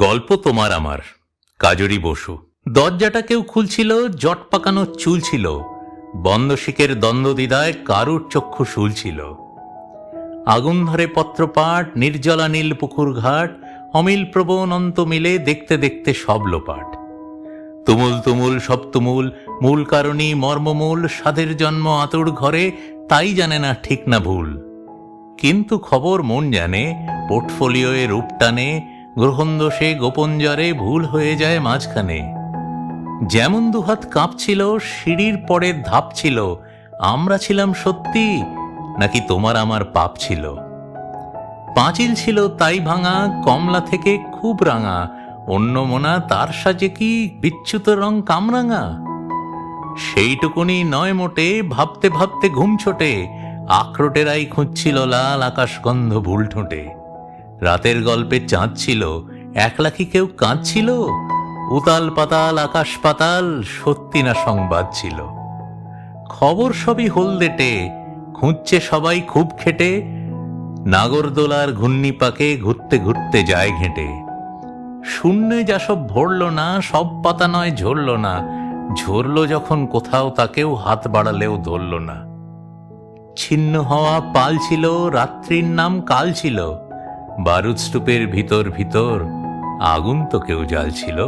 গল্প তোমার আমার, কাজরি বসু। দরজাটা কেউ খুলছিল, জট পাকানো চুল ছিল। বন্ধশিকের দ্বন্দ্বদিদায় কারুর চক্ষু শুল ছিল আগুন ধরে পত্রপাঠ, নির্জলা নীল পুকুর ঘাট, অমিল প্রবণ অন্ত মিলে দেখতে দেখতে সব লোপাট। তুমুল তুমুল, সব তুমুল, মূল কারণী মর্মমূল, সাধের জন্ম আতুর ঘরে, তাই জানে না ঠিক না ভুল। কিন্তু খবর মন জানে, পোর্টফোলিওয়ে রূপ টানে গ্রহণ দোষে গোপন জ্বরে ভুল হয়ে যায় মাঝখানে। যেমন দুহাত কাঁপছিল, সিঁড়ির পরে ধাপ ছিল, আমরা ছিলাম সত্যি নাকি তোমার আমার পাপ ছিল? পাঁচিল ছিল তাই ভাঙা, কমলা থেকে খুব রাঙা, অন্য মোনা তার সাজে কি বিচ্যুত রং কামরাঙা? সেইটুকুনি নয় মোটে, ভাবতে ভাবতে ঘুম ছোটে, আখরোটেরাই খুঁজছিল লাল আকাশগন্ধ ভুল ঠোঁটে। রাতের গল্পে চাঁদ ছিল একলা কি কেউ কাঁদছিল, উতাল পাতাল, আকাশ পাতাল, সত্যি না সংবাদ ছিল। খবর সবই হলদেটে, খুঁজছে সবাই খুব খেটে, নাগরদোলার ঘূর্ণি পাকে ঘুরতে ঘুরতে যায় ঘেঁটে। শূন্যে যা সব ভরল না, সব পাতা নয় ঝরল না, ঝরল যখন কোথাও তাকেও হাত বাড়ালেও ধরল না। ছিন্ন হওয়া পাল ছিল, রাত্রির নাম কাল ছিল বারুদ স্তূপের ভিতর ভিতর আগুন তো কেউ জ্বালছিল।